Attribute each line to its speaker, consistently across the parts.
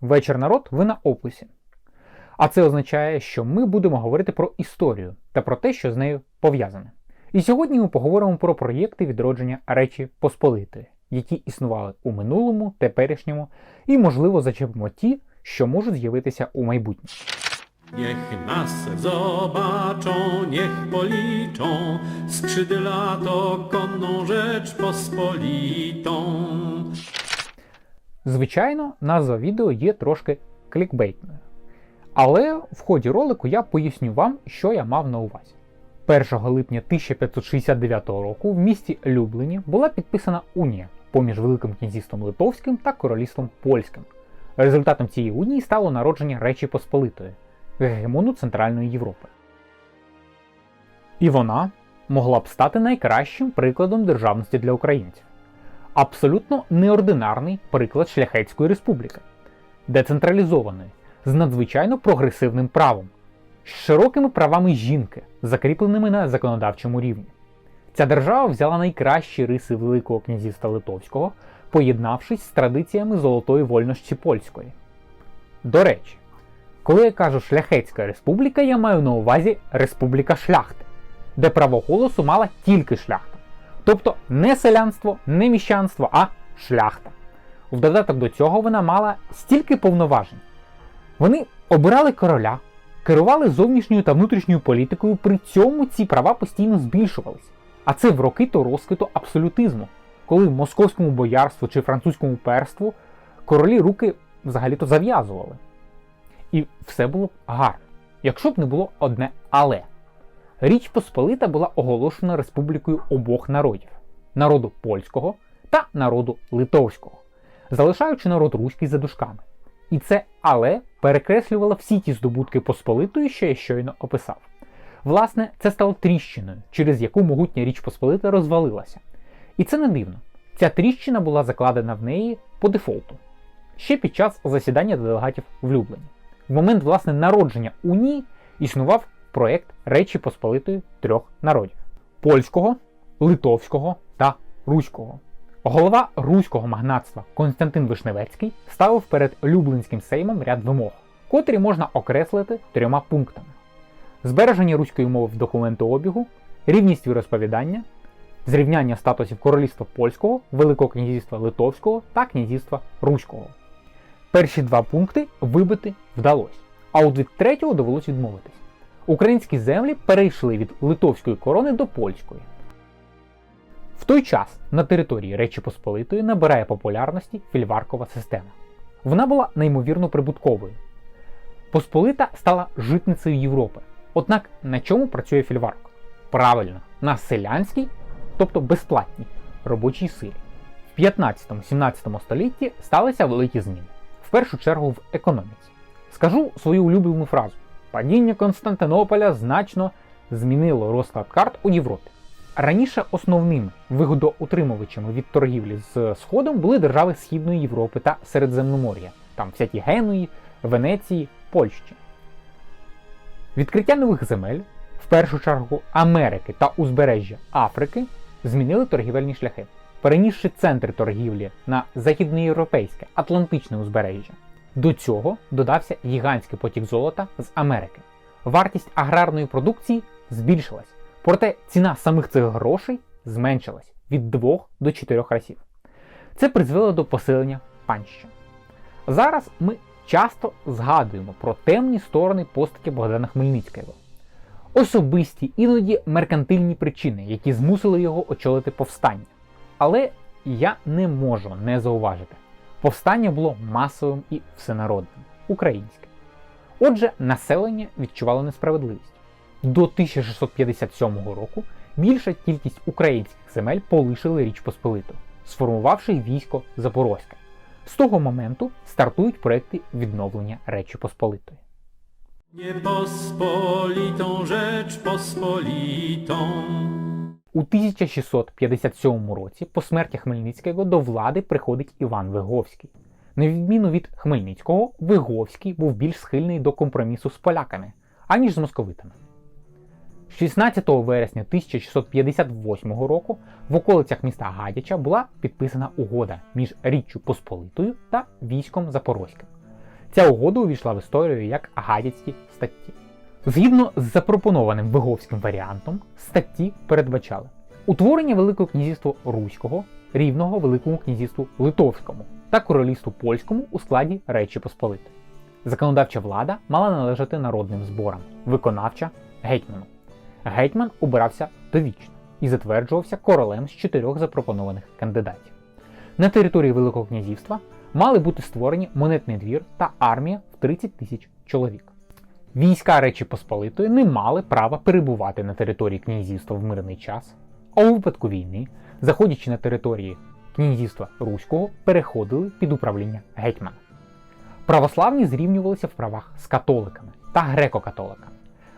Speaker 1: Вечір народ, ви на описі. А це означає, що ми будемо говорити про історію та про те, що з нею пов'язане. І сьогодні ми поговоримо про проєкти відродження Речі Посполитої, які існували у минулому, теперішньому і, можливо, зачепимо ті, що можуть з'явитися у майбутньому.
Speaker 2: Niech nas zobaczą, niech policzą skrzydła to konną rzecz pospolitą.
Speaker 1: Звичайно, назва відео є трошки клікбейтною. Але в ході ролику я поясню вам, що я мав на увазі. 1 липня 1569 року в місті Люблені була підписана унія поміж Великим князівством Литовським та Королівством Польським. Результатом цієї унії стало народження Речі Посполитої, гегемону Центральної Європи. І вона могла б стати найкращим прикладом державності для українців. Абсолютно неординарний приклад Шляхетської республіки, децентралізованої, з надзвичайно прогресивним правом, з широкими правами жінки, закріпленими на законодавчому рівні. Ця держава взяла найкращі риси Великого князівства Литовського, поєднавшись з традиціями золотої вольності польської. До речі, коли я кажу Шляхетська республіка, я маю на увазі Республіка Шляхти, де право голосу мала тільки шляхта. Тобто не селянство, не міщанство, а шляхта. В додаток до цього вона мала стільки повноважень. Вони обирали короля, керували зовнішньою та внутрішньою політикою, при цьому ці права постійно збільшувались. А це в роки то розквіту абсолютизму, коли московському боярству чи французькому перству королі руки взагалі-то зав'язували. І все було гарно, якщо б не було одне але. Річ Посполита була оголошена республікою обох народів народу польського та народу литовського, залишаючи народ руський за дужками. І це але перекреслювало всі ті здобутки Посполитої, що я щойно описав. Власне, це стало тріщиною, через яку могутня Річ Посполита розвалилася. І це не дивно. Ця тріщина була закладена в неї по дефолту ще під час засідання делегатів в Люблені. В момент власне народження Унії існував проєкт Речі Посполитої трьох народів: польського, литовського та руського. Голова руського магнатства Константин Вишневецький ставив перед Люблинським сеймом ряд вимог, котрі можна окреслити трьома пунктами: збереження руської мови в документообігу, рівність віросповідання, зрівняння статусів королівства польського, Великого князівства Литовського та князівства Руського. Перші два пункти вибити вдалося, а от від третього довелось відмовитись. Українські землі перейшли від литовської корони до польської. В той час на території Речі Посполитої набирає популярності фільваркова система. Вона була неймовірно прибутковою. Посполита стала житницею Європи. Однак на чому працює фільварок? Правильно, на селянській, тобто безплатній робочій силі. В 15-17 столітті сталися великі зміни, в першу чергу в економіці. Скажу свою улюблену фразу: падіння Константинополя значно змінило розклад карт у Європі. Раніше основними вигодоутримувачами від торгівлі з Сходом були держави Східної Європи та Середземномор'я, там всякі Генуї, Венеції, Польщі. Відкриття нових земель, в першу чергу Америки та узбережжя Африки, змінили торгівельні шляхи, перенісши центри торгівлі на західноєвропейське Атлантичне узбережжя. До цього додався гігантський потік золота з Америки. Вартість аграрної продукції збільшилась, проте ціна самих цих грошей зменшилась від 2 до 4 разів. Це призвело до посилення панщин. Зараз ми часто згадуємо про темні сторони постаті Богдана Хмельницького. Особисті, іноді меркантильні причини, які змусили його очолити повстання. Але я не можу не зауважити. Повстання було масовим і всенародним, українським. Отже, населення відчувало несправедливість. До 1657 року більша кількість українських земель полишили Річ Посполиту, сформувавши військо Запорозьке. З того моменту стартують проекти відновлення Речі Посполитої.
Speaker 2: Niepospolitą rzecz pospolitą.
Speaker 1: У 1657 році по смерті Хмельницького до влади приходить Іван Виговський. На відміну від Хмельницького, Виговський був більш схильний до компромісу з поляками, аніж з московитами. 16 вересня 1658 року в околицях міста Гадяча була підписана угода між Річчю Посполитою та військом Запорозьким. Ця угода увійшла в історію як гадяцькі статті. Згідно з запропонованим Виговським варіантом, статті передбачали утворення Великого князівства Руського, рівного Великому князівству Литовському та королівству польському у складі Речі Посполитої. Законодавча влада мала належати народним зборам, виконавча гетьману. Гетьман обирався довічно і затверджувався королем з чотирьох запропонованих кандидатів. На території Великого князівства мали бути створені монетний двір та армія в 30 тисяч чоловік. Війська Речі Посполитої не мали права перебувати на території князівства в мирний час, а у випадку війни, заходячи на території князівства Руського, переходили під управління гетьмана. Православні зрівнювалися в правах з католиками та греко-католиками.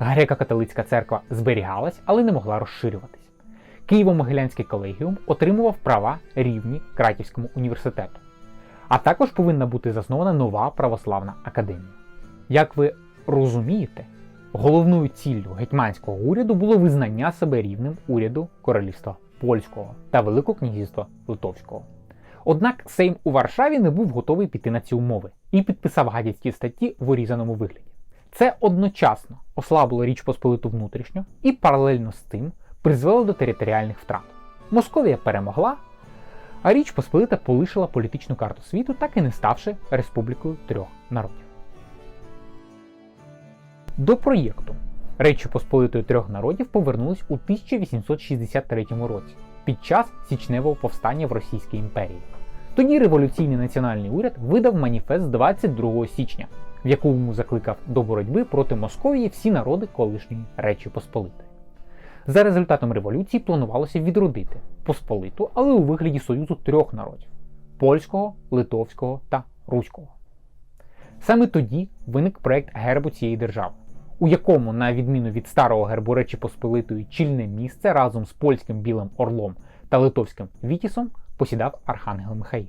Speaker 1: Греко-католицька церква зберігалась, але не могла розширюватись. Києво-Могилянський колегіум отримував права рівні Краківському університету. А також повинна бути заснована нова православна академія. Як ви розумієте, головною ціллю гетьманського уряду було визнання себе рівним уряду Королівства Польського та Великого князівства Литовського. Однак Сейм у Варшаві не був готовий піти на ці умови і підписав гадяцькі статті в урізаному вигляді. Це одночасно ослабило Річ Посполиту внутрішньо і паралельно з тим призвело до територіальних втрат. Московія перемогла, а Річ Посполита полишила політичну карту світу, так і не ставши республікою трьох народів. До проєкту Речі Посполитої трьох народів повернулись у 1863 році під час січневого повстання в Російській імперії. Тоді революційний національний уряд видав маніфест 22 січня, в якому закликав до боротьби проти Московії всі народи колишньої Речі Посполитої. За результатом революції планувалося відродити Посполиту, але у вигляді союзу трьох народів польського, литовського та руського. Саме тоді виник проект гербу цієї держави, у якому, на відміну від старого гербу Речі Посполитої, чільне місце разом з польським білим орлом та литовським вітісом посідав Архангел Михаїл.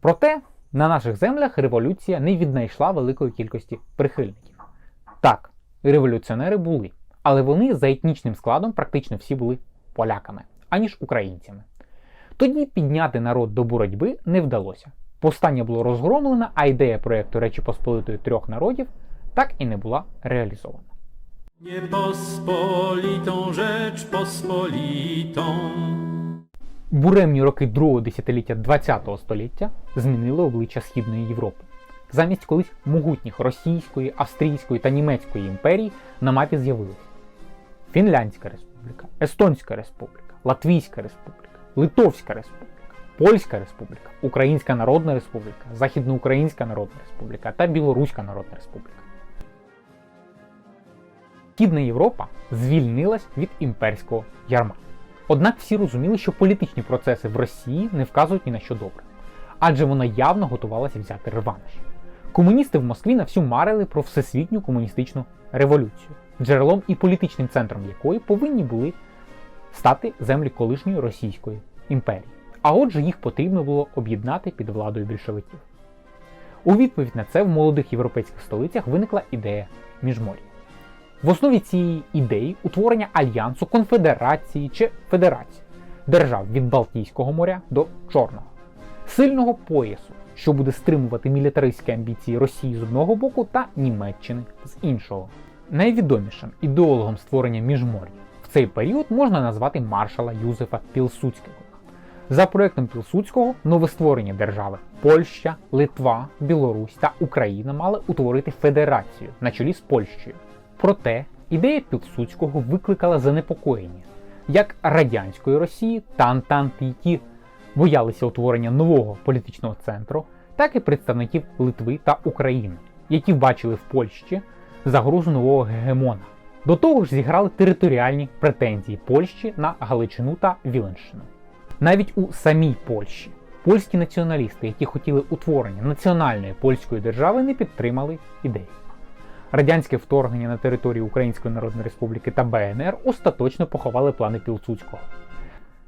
Speaker 1: Проте на наших землях революція не віднайшла великої кількості прихильників. Так, революціонери були, але вони за етнічним складом практично всі були поляками, аніж українцями. Тоді підняти народ до боротьби не вдалося. Повстання було розгромлено, а ідея проєкту Речі Посполитої трьох народів так і не була реалізована. Буремні роки другого десятиліття ХХ століття змінили обличчя Східної Європи. Замість колись могутніх Російської, Австрійської та Німецької імперій на мапі з'явилися Фінляндська Республіка, Естонська Республіка, Латвійська Республіка, Литовська Республіка, Польська Республіка, Українська Народна Республіка, Західноукраїнська Народна Республіка та Білоруська Народна Республіка. Східна Європа звільнилась від імперського ярма. Однак всі розуміли, що політичні процеси в Росії не вказують ні на що добре, адже вона явно готувалася взяти реванш. Комуністи в Москві на всю марили про всесвітню комуністичну революцію, джерелом і політичним центром якої повинні були стати землі колишньої Російської імперії. А отже, їх потрібно було об'єднати під владою більшовиків. У відповідь на це в молодих європейських столицях виникла ідея міжмор'я. В основі цієї ідеї утворення альянсу, конфедерації чи федерації держав від Балтійського моря до Чорного, сильного поясу, що буде стримувати мілітаристські амбіції Росії з одного боку та Німеччини з іншого. Найвідомішим ідеологом створення міжмор'я в цей період можна назвати маршала Юзефа Пілсудського. За проектом Пілсудського новостворені держави Польща, Литва, Білорусь та Україна мали утворити федерацію на чолі з Польщею. Проте ідея Пілсудського викликала занепокоєння як радянської Росії та Антанти, які боялися утворення нового політичного центру, так і представників Литви та України, які бачили в Польщі загрозу нового гегемона. До того ж зіграли територіальні претензії Польщі на Галичину та Віленщину. Навіть у самій Польщі польські націоналісти, які хотіли утворення національної польської держави, не підтримали ідею. Радянське вторгнення на територію Української Народної Республіки та БНР остаточно поховали плани Пілсудського.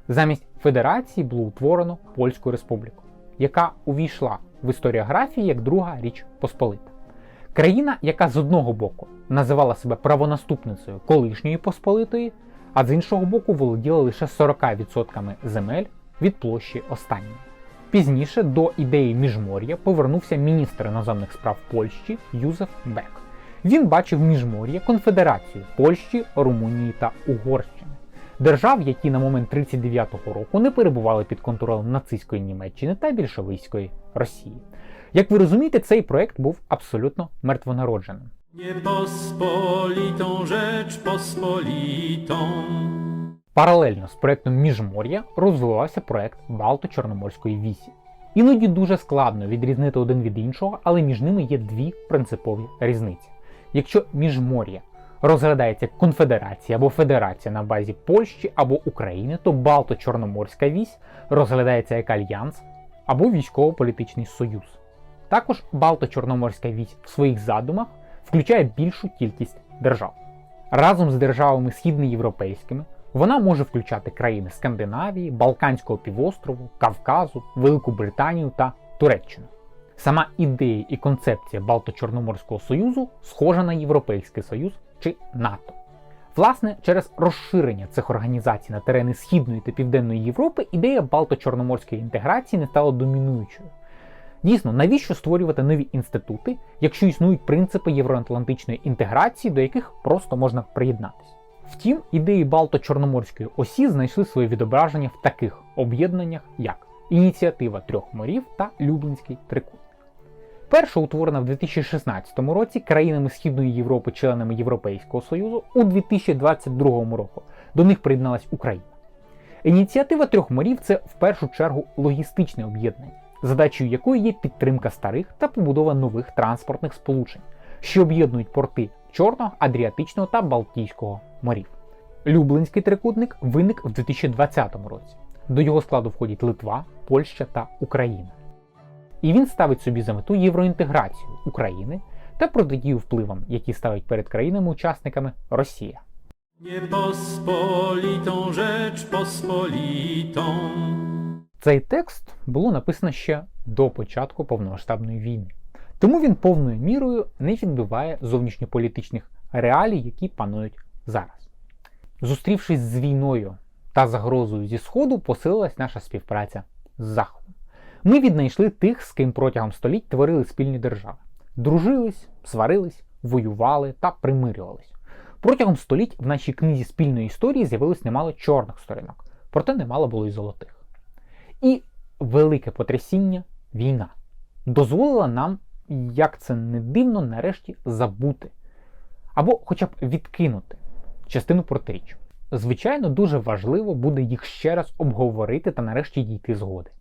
Speaker 1: Замість федерації було утворено Польську Республіку, яка увійшла в історіографії як друга річ Посполита. Країна, яка з одного боку називала себе правонаступницею колишньої Посполитої, а з іншого боку володіла лише 40% земель від площі останньої. Пізніше до ідеї міжмор'я повернувся міністр іноземних справ Польщі Юзеф Бек. Він бачив міжмор'я конфедерацію Польщі, Румунії та Угорщини, держав, які на момент 39-го року не перебували під контролем нацистської Німеччини та більшовицької Росії. Як ви розумієте, цей проект був абсолютно мертвонародженим. Паралельно з проектом Міжмор'я розвивався проект Балто-Чорноморської вісі. Іноді дуже складно відрізнити один від іншого, але між ними є дві принципові різниці. Якщо Міжмор'я розглядається конфедерація або федерація на базі Польщі або України, то Балто-Чорноморська вісь розглядається як альянс або військово-політичний союз. Також Балто-Чорноморська вісь в своїх задумах включає більшу кількість держав. Разом з державами східноєвропейськими вона може включати країни Скандинавії, Балканського півострову, Кавказу, Велику Британію та Туреччину. Сама ідея і концепція Балто-Чорноморського Союзу схожа на Європейський Союз чи НАТО. Власне, через розширення цих організацій на терени Східної та Південної Європи ідея Балто-Чорноморської інтеграції не стала домінуючою. Дійсно, навіщо створювати нові інститути, якщо існують принципи євроатлантичної інтеграції, до яких просто можна приєднатися? Втім, ідеї Балто-Чорноморської осі знайшли своє відображення в таких об'єднаннях, як Ініціатива трьох морів та Люблінський трикутник. Перша утворена в 2016 році країнами Східної Європи, членами Європейського Союзу у 2022 році. До них приєдналась Україна. Ініціатива трьох морів це в першу чергу логістичне об'єднання, задачею якої є підтримка старих та побудова нових транспортних сполучень, що об'єднують порти Чорного, Адріатичного та Балтійського морів. Люблинський трикутник виник в 2020 році. До його складу входять Литва, Польща та Україна. І він ставить собі за мету євроінтеграцію України та протидію впливам, які ставить перед країнами-учасниками Росія. Цей текст було написано ще до початку повномасштабної війни, тому він повною мірою не відбиває зовнішньополітичних реалій, які панують зараз. Зустрівшись з війною та загрозою зі Сходу, посилилась наша співпраця з Заходом. Ми віднайшли тих, з ким протягом століть творили спільні держави, дружились, сварились, воювали та примирювались. Протягом століть в нашій книзі спільної історії з'явилось немало чорних сторінок, проте немало було й золотих. І велике потрясіння війна дозволила нам, як це не дивно, нарешті забути або хоча б відкинути частину протиріч. Звичайно, дуже важливо буде їх ще раз обговорити та нарешті дійти згоди.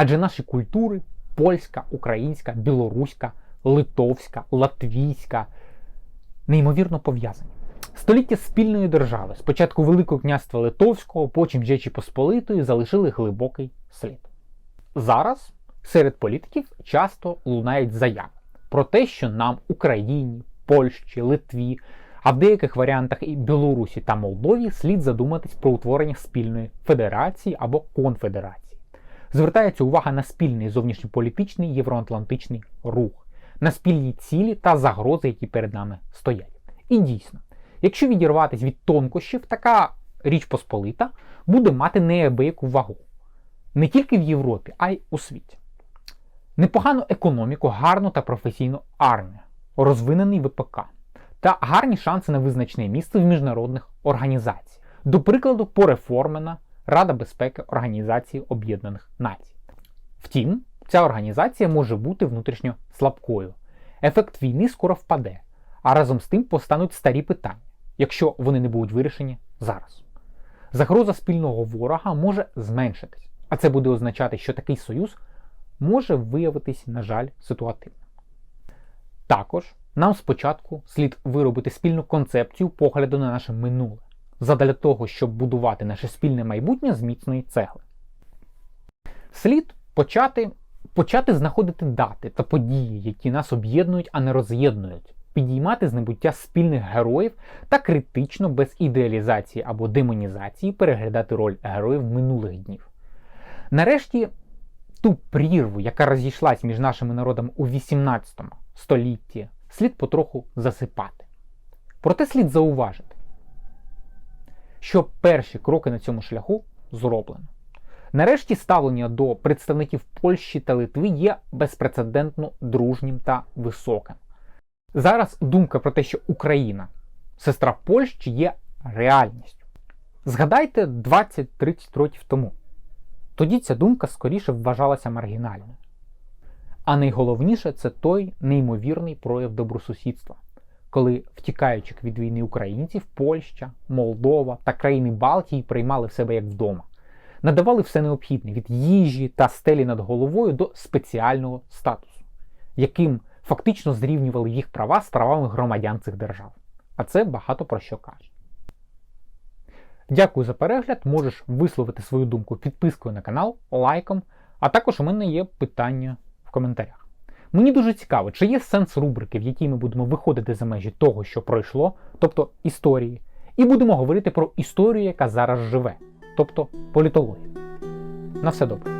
Speaker 1: Адже наші культури польська, українська, білоруська, литовська, латвійська неймовірно пов'язані. Століття спільної держави, спочатку Великого князства Литовського, потім Жечі Посполитої, залишили глибокий слід. Зараз серед політиків часто лунають заяви про те, що нам, Україні, Польщі, Литві, а в деяких варіантах і Білорусі та Молдові слід задуматись про утворення спільної федерації або конфедерації. Звертається увага на спільний зовнішньополітичний євроатлантичний рух, на спільні цілі та загрози, які перед нами стоять. І дійсно, якщо відірватися від тонкощів, така річ Посполита буде мати неабияку вагу не тільки в Європі, а й у світі. Непогану економіку, гарну та професійну армію, розвинений ВПК та гарні шанси на визначне місце в міжнародних організаціях. До прикладу, пореформена Рада безпеки Організації Об'єднаних Націй. Втім, ця організація може бути внутрішньо слабкою. Ефект війни скоро впаде, а разом з тим постануть старі питання, якщо вони не будуть вирішені зараз. Загроза спільного ворога може зменшитись, а це буде означати, що такий союз може виявитись, на жаль, ситуативним. Також нам спочатку слід виробити спільну концепцію погляду на наше минуле, задля того, щоб будувати наше спільне майбутнє з міцної цегли. Слід почати, почати знаходити дати та події, які нас об'єднують, а не роз'єднують, підіймати з небуття спільних героїв та критично без ідеалізації або демонізації переглядати роль героїв минулих днів. Нарешті ту прірву, яка розійшлась між нашими народами у 18 столітті, слід потроху засипати. Проте слід зауважити, що перші кроки на цьому шляху зроблено. Нарешті ставлення до представників Польщі та Литви є безпрецедентно дружнім та високим. Зараз думка про те, що Україна сестра Польщі є реальністю. Згадайте 20-30 років тому. Тоді ця думка скоріше вважалася маргінальною. А найголовніше це той неймовірний прояв добросусідства, коли, втікаючи від війни українців, Польща, Молдова та країни Балтії приймали в себе як вдома, надавали все необхідне від їжі та стелі над головою до спеціального статусу, яким фактично зрівнювали їх права з правами громадян цих держав. А це багато про що каже. Дякую за перегляд. Можеш висловити свою думку підпискою на канал, лайком, а також у мене є питання в коментарях. Мені дуже цікаво, чи є сенс рубрики, в якій ми будемо виходити за межі того, що пройшло, тобто історії, і будемо говорити про історію, яка зараз живе, тобто політологію. На все добре.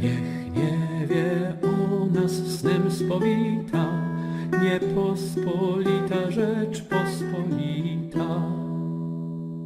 Speaker 2: Niech nie wie o nas snem spowita, niepospolita rzecz pospolita.